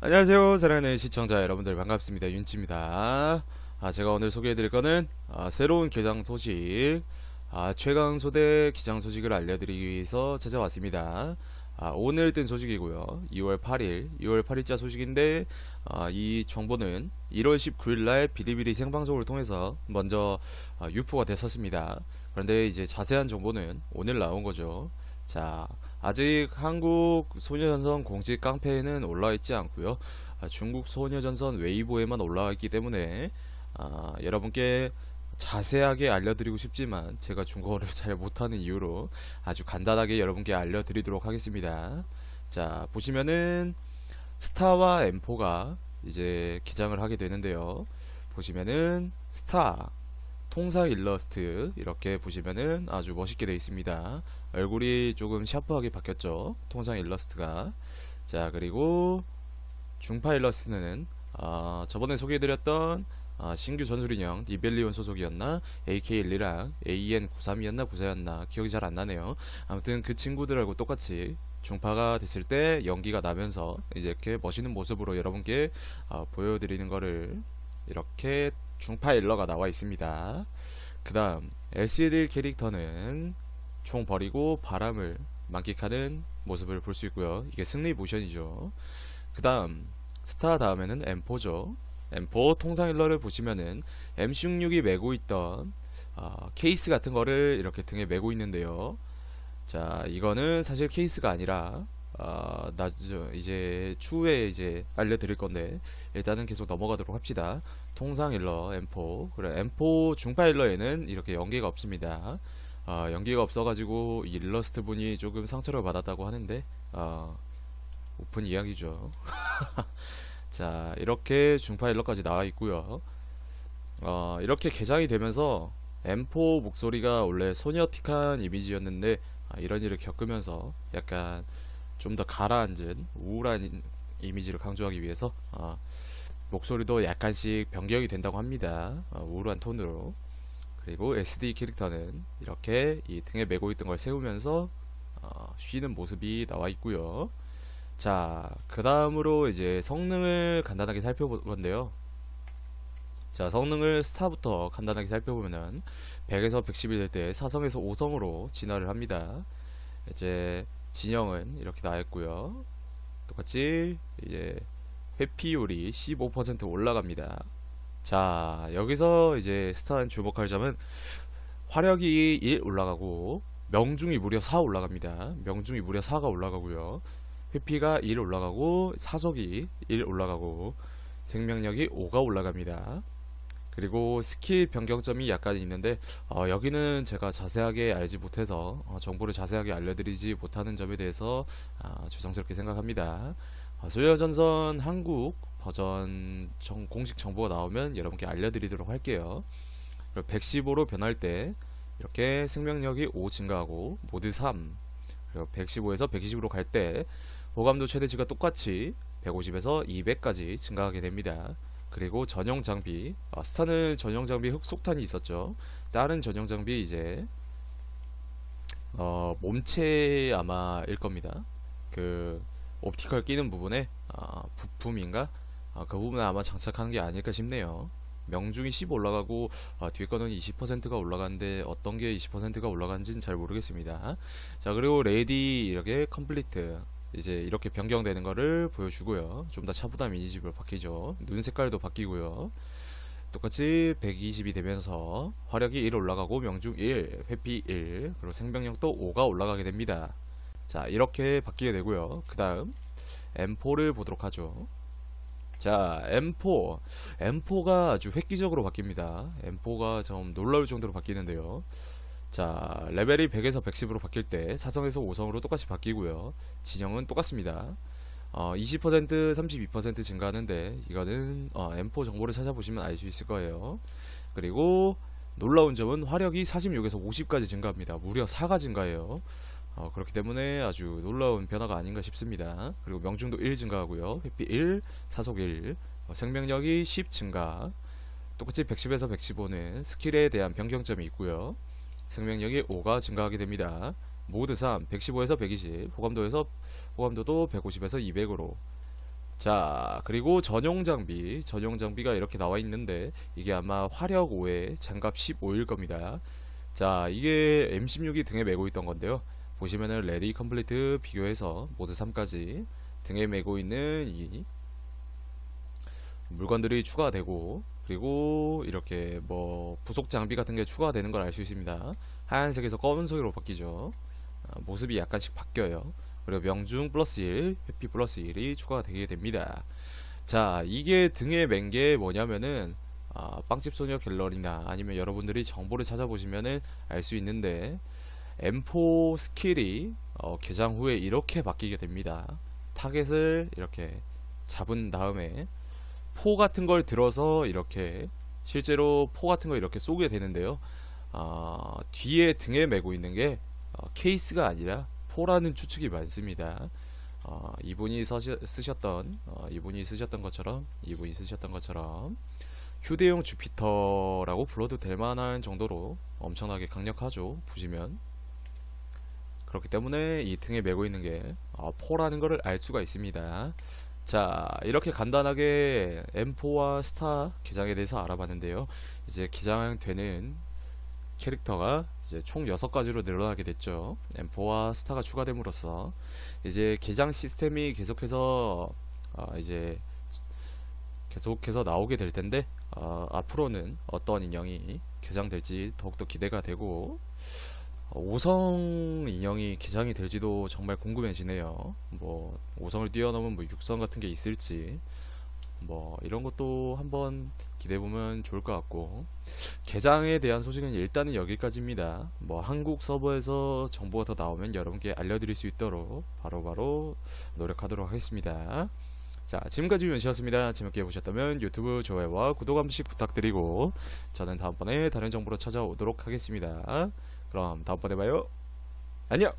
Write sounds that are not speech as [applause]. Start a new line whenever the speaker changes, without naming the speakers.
안녕하세요. 사랑하는 시청자 여러분들 반갑습니다. 윤치입니다. 아, 제가 오늘 소개해드릴 거는 아, 새로운 개장 소식 아, 최강소대 기장 소식을 알려드리기 위해서 찾아왔습니다. 아, 오늘 뜬 소식이고요. 2월 8일 2월 8일자 소식인데 아, 이 정보는 1월 19일날 비리비리 생방송을 통해서 먼저 아, 유포가 됐었습니다. 그런데 이제 자세한 정보는 오늘 나온 거죠. 자 아직 한국 소녀전선 공식 깡패에는 올라와 있지 않고요. 아, 중국 소녀전선 웨이보에만 올라와 있기 때문에 아, 여러분께 자세하게 알려드리고 싶지만 제가 중국어를 [laughs] 잘 못하는 이유로 아주 간단하게 여러분께 알려드리도록 하겠습니다. 자 보시면은 스타와 엠포가 이제 기장을 하게 되는데요. 보시면은 스타 통상 일러스트 이렇게 보시면은 아주 멋있게 되어 있습니다. 얼굴이 조금 샤프하게 바뀌었죠. 통상 일러스트가. 자, 그리고 중파 일러스트는 아, 저번에 소개해드렸던 아, 신규 전술인형 리벨리온 소속이었나 AK12랑 AN93이었나 94였나 기억이 잘 안 나네요. 아무튼 그 친구들하고 똑같이 중파가 됐을 때 연기가 나면서 이제 이렇게 멋있는 모습으로 여러분께 아, 보여드리는 거를 이렇게 중파 일러가 나와 있습니다. 그 다음 LCD 캐릭터는 총 버리고 바람을 만끽하는 모습을 볼 수 있고요. 이게 승리 모션이죠. 그 다음 스타 다음에는 M4죠. M4 통상 일러를 보시면은 MC66이 메고 있던 어, 케이스 같은 거를 이렇게 등에 메고 있는데요. 자, 이거는 사실 케이스가 아니라 어, 나죠 이제 추후에 이제 알려드릴 건데 일단은 계속 넘어가도록 합시다. 통상 일러 M4 그래 M4 중파 일러에는 이렇게 연계가 없습니다. 어, 연계가 없어가지고 일러스트 분이 조금 상처를 받았다고 하는데 어, 오픈 이야기죠. [laughs] 자 이렇게 중파 일러까지 나와 있고요. 어, 이렇게 개장이 되면서 M4 목소리가 원래 소녀틱한 이미지였는데 아, 이런 일을 겪으면서 약간 좀 더 가라앉은 우울한 이미지를 강조하기 위해서 어, 목소리도 약간씩 변경이 된다고 합니다. 어, 우울한 톤으로. 그리고 SD 캐릭터는 이렇게 이 등에 메고 있던 걸 세우면서 어, 쉬는 모습이 나와 있고요. 자, 그 다음으로 이제 성능을 간단하게 살펴볼 건데요. 자, 성능을 스타부터 간단하게 살펴보면은 100에서 110이 될 때 4성에서 5성으로 진화를 합니다. 이제 진영은 이렇게 나와 있고요. 똑같이 이제 회피율이 15% 올라갑니다. 자, 여기서 이제 스타는 주목할 점은 화력이 1 올라가고 명중이 무려 4 올라갑니다. 명중이 무려 4가 올라가고요. 회피가 1 올라가고 사속이 1 올라가고 생명력이 5가 올라갑니다. 그리고 스킬 변경점이 약간 있는데 어, 여기는 제가 자세하게 알지 못해서 어, 정보를 자세하게 알려드리지 못하는 점에 대해서 어, 죄송스럽게 생각합니다. 어, 소녀전선 한국 버전 정, 공식 정보가 나오면 여러분께 알려드리도록 할게요. 115로 변할 때 이렇게 생명력이 5 증가하고 모드 3 그리고 115에서 120으로 갈 때 호감도 최대치가 똑같이 150에서 200까지 증가하게 됩니다. 그리고 전용 장비 어, 스타는 전용 장비 흑속탄이 있었죠. 다른 전용 장비 이제 어, 몸체 아마 일 겁니다. 그 옵티컬 끼는 부분에 어, 부품인가? 어, 그 부분에 아마 장착한 게 아닐까 싶네요. 명중이 10 올라가고 어, 뒤에 거는 20%가 올라가는데 어떤 게 20%가 올라간지는 잘 모르겠습니다. 자 그리고 레디 이렇게 컴플리트 이제 이렇게 변경되는 거를 보여주고요. 좀 더 차부담 이니집으로 바뀌죠. 눈 색깔도 바뀌고요. 똑같이 120이 되면서 화력이 1 올라가고 명중 1, 회피 1, 그리고 생명력도 5가 올라가게 됩니다. 자, 이렇게 바뀌게 되고요. 그 다음 M4를 보도록 하죠. 자, M4. M4가 아주 획기적으로 바뀝니다. M4가 좀 놀라울 정도로 바뀌는데요. 자, 레벨이 100에서 110으로 바뀔 때 4성에서 5성으로 똑같이 바뀌고요. 진영은 똑같습니다. 어, 20% 32% 증가하는데 이거는 어, M4 정보를 찾아보시면 알 수 있을 거예요. 그리고 놀라운 점은 화력이 46에서 50까지 증가합니다. 무려 4가 증가해요. 어, 그렇기 때문에 아주 놀라운 변화가 아닌가 싶습니다. 그리고 명중도 1 증가하고요. 회피 1, 사속 1, 어, 생명력이 10 증가. 똑같이 110에서 115는 스킬에 대한 변경점이 있고요. 생명력이 5가 증가하게 됩니다. 모드 3 115에서 120 호감도에서 호감도도 150에서 200으로 자, 그리고 전용 장비, 전용 장비가 이렇게 나와 있는데 이게 아마 화력 5에 장갑 15일 겁니다. 자, 이게 M16이 등에 메고 있던 건데요. 보시면은 레디 컴플리트 비교해서 모드 3까지 등에 메고 있는 이 물건들이 추가되고 그리고 이렇게 뭐 부속 장비 같은 게 추가되는 걸 알 수 있습니다. 하얀색에서 검은색으로 바뀌죠. 아, 모습이 약간씩 바뀌어요. 그리고 명중 플러스 1, 회피 플러스 1이 추가가 되게 됩니다. 자, 이게 등에 맨게 뭐냐면은 아, 빵집 소녀 갤러리나 아니면 여러분들이 정보를 찾아보시면은 알 수 있는데 M4 스킬이 어, 개장 후에 이렇게 바뀌게 됩니다. 타겟을 이렇게 잡은 다음에 포 같은 걸 들어서 이렇게 실제로 포 같은 걸 이렇게 쏘게 되는데요. 아, 뒤에 등에 메고 있는 게 어, 케이스가 아니라 포라는 추측이 많습니다. 어, 이분이 서시, 쓰셨던 어, 이분이 쓰셨던 것처럼 이분이 쓰셨던 것처럼 휴대용 주피터라고 불러도 될 만한 정도로 엄청나게 강력하죠. 보시면 그렇기 때문에 이 등에 메고 있는 게 어, 포라는 것을 알 수가 있습니다. 자, 이렇게 간단하게 M4와 스타 기장에 대해서 알아봤는데요. 이제 기장되는 캐릭터가 이제 총 6가지로 늘어나게 됐죠. M4와 스타가 추가됨으로써 이제 기장 시스템이 계속해서 어, 이제 계속해서 나오게 될 텐데 어, 앞으로는 어떤 인형이 개장될지 더욱더 기대가 되고 어, 5성 인형이 개장이 될지도 정말 궁금해지네요. 뭐 5성을 뛰어넘은 뭐 6성 같은 게 있을지 뭐 이런 것도 한번 기대해 보면 좋을 것 같고 개장에 대한 소식은 일단은 여기까지입니다. 뭐 한국 서버에서 정보가 더 나오면 여러분께 알려드릴 수 있도록 바로바로 노력하도록 하겠습니다. 자, 지금까지 윤씨였습니다. 재밌게 보셨다면 유튜브 좋아요와 구독 한 번씩 부탁드리고 저는 다음번에 다른 정보로 찾아오도록 하겠습니다. 그럼 다음번에 봐요. 안녕!